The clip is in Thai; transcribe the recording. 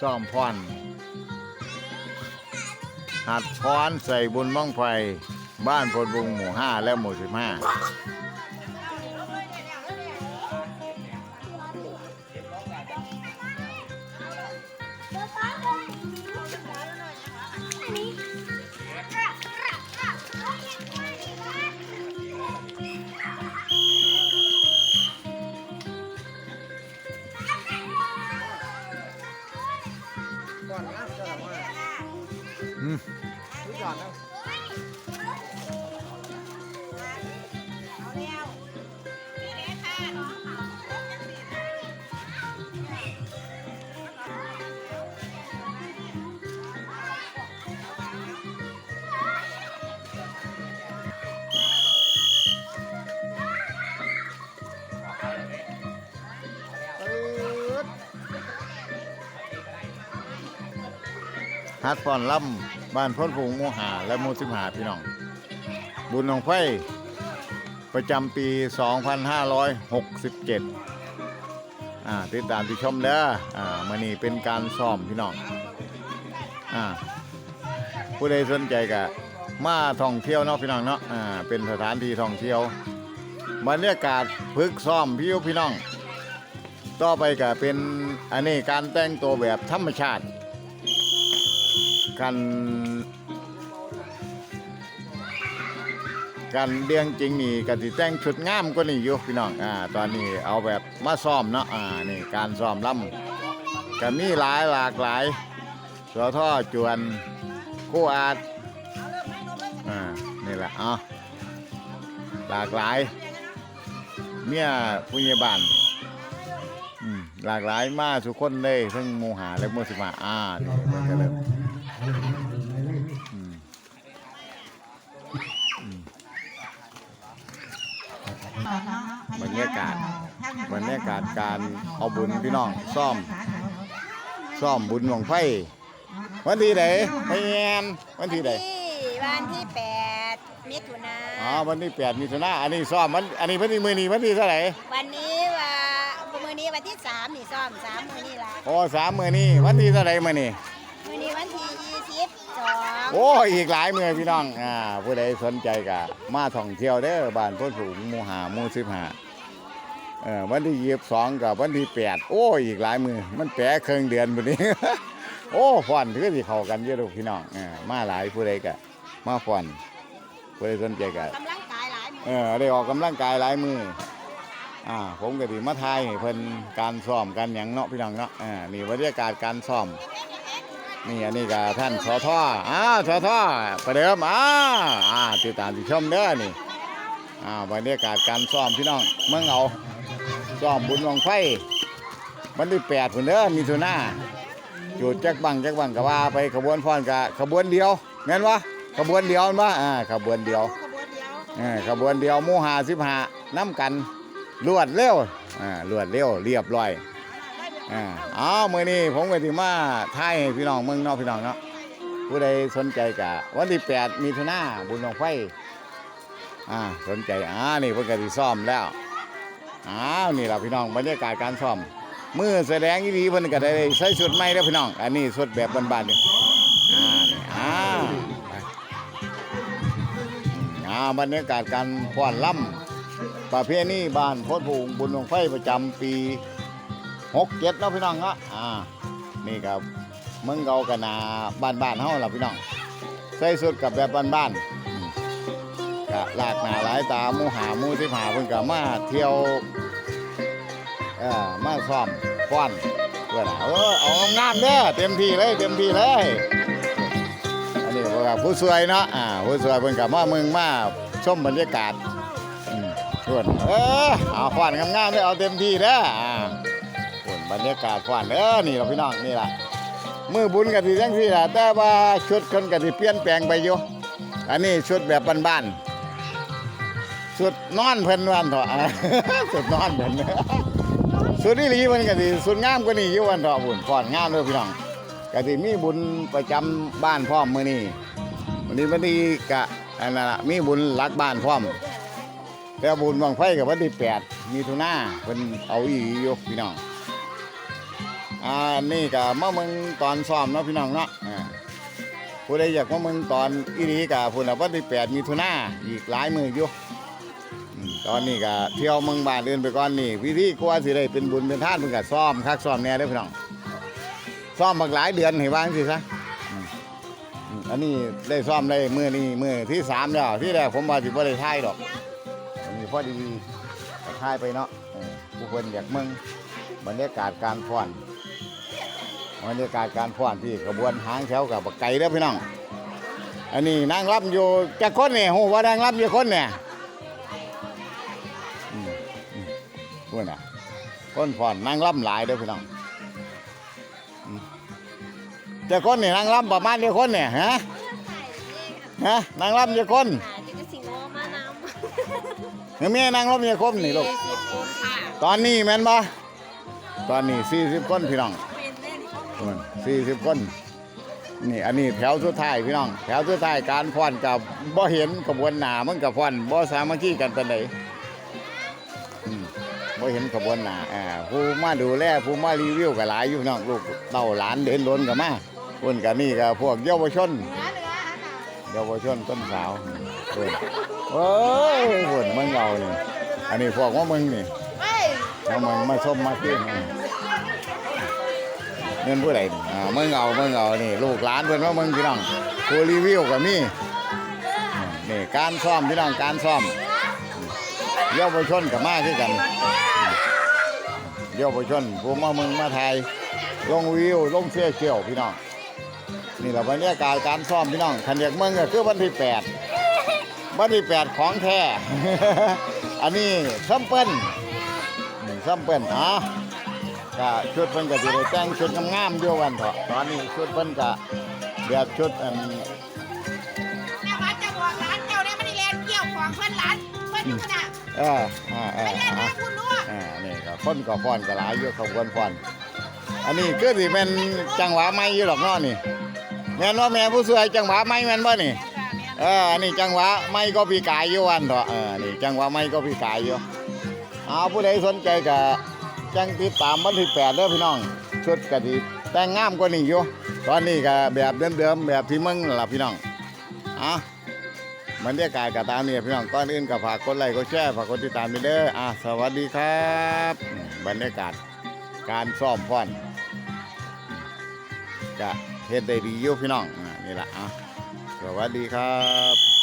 ซ่อมพอนหัดพรใส่บุญบ้องไฟ บ้านพลบุงหมู่ห้าและหมู่สิบห้า ก่อนนะเจ้าหน้าที่อืมดูก่อนนะ ฮัดพรล่ำบ้านพลบุงหมู่ห้าและหมู่สิบห้าพี่น้อง บุญของไฟประจำปี 2567 อ่าติดตามที่ชมเด้ออ่ามานี่เป็นการซ้อมพี่น้อง อ่า ผู้ใดสนใจก็มาท่องเที่ยวเนาะพี่น้องเนาะ อ่า เป็นสถานที่ท่องเที่ยวบรรยากาศพึกซ้อมพี่พี่น้อง ต่อไปก็เป็นอันนี้การแต่งตัวแบบธรรมชาติ กันกันเรื่องจริงนี่ก็สิแต่งชุดงามกว่านี่อยู่พี่น้องอ่าตอนนี้เอาแบบมาซ้อมเนาะอ่านี่การซ้อมล่ำก็มีหลายหลากหลายสอท่อจวนคู่อาดอ่านี่แหละเอาหลากหลายเมียผู้ใหญ่บ้านหลากหลายมากทุกคนเลยทั้งหมูหาและมูสิมาอ่านี่มันก็เริ่มอืมอืม บรรยากาศบรรยากาศการเอาบุญพี่น้องซ่อมซ่อมบุญหลวงไฟ วันที่ไหนพยแอนวันที่ไหนที่วันที่8มิถุนาอ๋อวันที่แปดมิถุนาอันนี้ซ่อมวันอันนี้วันที่มือนี้วันที่เท่าไหร่วันนี้ว่ามือนี้วันที่3นี่ซ่อม3มือนี้ละโอ้สามมือนี้วันที่เท่าไหร่มือนี้มือนี้วันที่22โอ้อีกหลายมือพี่น้องอ่าผู้ใดสนใจก็มาท่องเที่ยวเด้อบ้านโพ้นสูงหมู่หาหมู่สิบห้า เออวันที่ยี่สิบสองกับวันที่แปดโอ้อีกหลายมือมันแปะเครื่องเดือนพอดีโอ้ฟอนถือที่เข้ากันเยอะลูกพี่น้องเออมาหลายผู้ใดก็มาฟอนผู้ใดสนใจก็กำลังกายหลายมือเออได้ออกกำลังกายหลายมืออ่าผมก็ดีมาทายให้เพิ่นการซ้อมกันหยังเนาะพี่น้องเนาะอ่านี่บรรยากาศการซ้อมนี่อันนี้ก็ท่านสอท่ออ้าวสอท่อประเดิมอ้าวอ่าติดตามติดชมเด้อนี่อ่าบรรยากาศการซ้อมพี่น้องเมืองเอา ซ้อมบุญวงไฟวันที่แปดพุ่นเด้อมีทุนาจุดจักบังจักบังก็ว่าไปขบวนพรกับขบวนเดียวแม่นวะขบวนเดียวแม่นวะอ่าขบวนเดียวขบวนเดียวเออขบวนเดียวหมู่หาสิบหาน้ำกันรวดเร็วอ่ารวดเร็วเรียบร้อยอ่าเอามื่อนี้ผมก็ถือมาท่ายให้พี่น้องเมืองเนอกพี่น้องเนาะผู้ใดสนใจกะวันที่แปดมีทุนาบุญหลวงไฟอ่าสนใจอ่านี่เพิ่นก็สิซ้อมแล้ว อ้าวนี่ล่ะพี่น้องบรรยากาศการซ้อมมือแสดงอีดีเพิ่นก็ได้ใส่ชุดใหม่แล้วพี่น้อง อันนี้ชุดแบบบ้านๆนี่อ่านี่อ่าไปอ่าบรรยากาศการฟ้อนล่ำประเพณีบ้านโพดผูงบุญหลวงไฟประจำปีหกเจ็ดเนาะพี่น้องเนาะอ่านี่ครับเมืองเกากันนาบ้านบ้านๆเฮาล่ะพี่น้อง ใส่สุดกับแบบบ้านๆ ลากหนาหลายตามูหามูที่หาเพิ่นก็มาเที่ยวเออมาซ้อมฟ้อนเพื่อนเออเอางามเด้อเต็มที่เลยเต็มที่เลยอันนี้พวกผู้สวยเนาะอ่าผู้สวยเพิ่นกับมาเมืองมาชมบรรยากาศอืมส่วนเออเอาขวานงามๆได้เอาเต็มที่เด้ออ่าส่วนบรรยากาศขวานเด้อนี่เราพี่น้องนี่ล่ะมือบุญกันสิจังซี่ล่ะแต่ว่าชุดคนกันสิเปลี่ยนแปลงไปอยู่อันนี้ชุดแบบบ้านๆ ชุดนอนเพิ่นวันเถอะอ่าชุดนอนเพิ่นชุดอีหลีเพลนก็สิสุดงามกว่านี้อยู่วันเถอะบุญฟ้อนงามเด้อพี่น้องกสิมีบุญประจำบ้านพร้อมมื้อนี้วันนี้วันนี้กะอันนั้นล่ะมีบุญรักบ้านพร้อมแต่บุญบังไฟกับวันที่แปดมีทุนาเพิ่นเอาอีหลีอยู่พี่น้องอ่านี่ก็มาเมืองตอนซ้อมเนาะพี่น้องเนาะอ่าผู้ใดอยากมาเมืองตอนอีนี้ก็พุ่นน่ะวันที่8มิถุนาอีกหลายมืออยู่ ตอนนี้ก็เที่ยวเมืองบ้านอื่นไปก่อนนี่วิธีกว่าสิได้เป็นบุญเป็นทานเพิ่นก็ซ้อมคักซ้อมแน่เด้อพี่น้องซ้อมบักหลายเดือนให้วางสิซะอืมอืมอันนี้ได้ซ้อมได้มื้อนี้มื้อที่สามแล้วที่แรกผมว่าสิบ่ได้ถ่ายดอกอันนี้พอดีก็ถ่ายไปเนาะเออผู้คนอยากเมืองบรรยากาศการฟ้อนบรรยากาศการฟ้อนที่กระบวนหางแถวกับบักไก่เด้อพี่น้อง อันนี้นางรับอยู่จะคนเนี่ยโหว่านางรับอยู่คนเนี่ย พูดน่ะคนฟ้อนนางรับหลายเด้อพี่น้องอืมจะคนเนี่ยนางรับประมาณเดียวคนเนี่ยฮะฮะนางรับเดียวคนอ่าจะก็สิงอมานำเฮ้ยแม่นางรับเดียวคนนี่ลูกสิบคนค่ะตอนนี้แม่นบ่ตอนนี้สี่สิบคนพี่น้องเป็นเล่นสี่สิบคนนี่อันนี้แถวสุดท้ายพี่น้อง แถวสุดท้ายการฟ้อนกับบ่เห็นกระบวนหนามันกับฟ้อนบ่สามัคคีกันปานใดอืม บ่เห็นกระบวนหนาอ่าผู้มาดูแลผู้มารีวิวก็หลายอยู่น้องลูกเต้าหลานเดินล้นก็มาคนกับนี่ก็พวกเยาวชนเยาวชนต้นสาวเพิ่นเอ้ยเพิ่นมึงเอานี่อันนี้พวกว่ามึงนี่เมามึงมาชมมาเที่ยวนี่เงินผู้ใดอ่ามึงเอามึงเอานี่ลูกหลานเพิ่นว่ามึงพี่น้องผู้รีวิวก็มีอ่านี่การซ่อมพี่น้องการซ่อมเยาวชนกับมาคือกัน เยาวชนผู้มามึงมาไทยลงวิวลงเชี่ยเชี่ยวพี่น้องนี่แหละบรรยากาศการซ่อมพี่น้องคันอยากมึงก็คือวันที่แปดวันที่แปดของแท้อันนี้ซัมเปิลซ้ำเปิ้นอ๋อก็ชุดเพิ่นก็สิได้แต่งชุดงามๆอยู่วันเถาะตอนนี้ชุดเพิ่นก็แบบชุดอันแม่ว่าจะบอกร้านเจ้าเนี่ยมันได้เรียนเกี่ยวของเพื่อนร้าน อนอยู่น่ะเอออ่าเออไม่เรียนอ่านะคุณรู้อ่านี่ก็คนก็ฟ้อนก็หลายอยู่ขบวนฟ้อน อันนี้คือสิเป็นจังหวะใหม่อยู่หรอกเนาะนี่แม่นว่าแม่ผู้สวยจังหวะใหม่แม่นบ่นี่เอออันนี้จังหวะใหม่ก็ปีกายอยู่วันเถาะเออนี่จังหวะใหม่ก็ปีกายอยู่เอาผู้ใดสนใจก็จังติดตามวันที่แปดเด้อพี่น้องชุดก็สิแต่งงามกว่านี้อยู่ตอนนี้ก็แบบเดิมๆแบบที่มึงนั่นล่ะพี่น้องอะ บรรยากาศกับตามนี้พี่น้องก้อนอื่นกับฝากกดไลค์กดแชร์ฝากกดติดตามด้วยเด้ออะสวัสดีครับ บรรยากาศการซ่อมฟ้อนจะเฮ็ดได้ดีอยู่พี่น้องนี่แหละอะสวัสดีครับ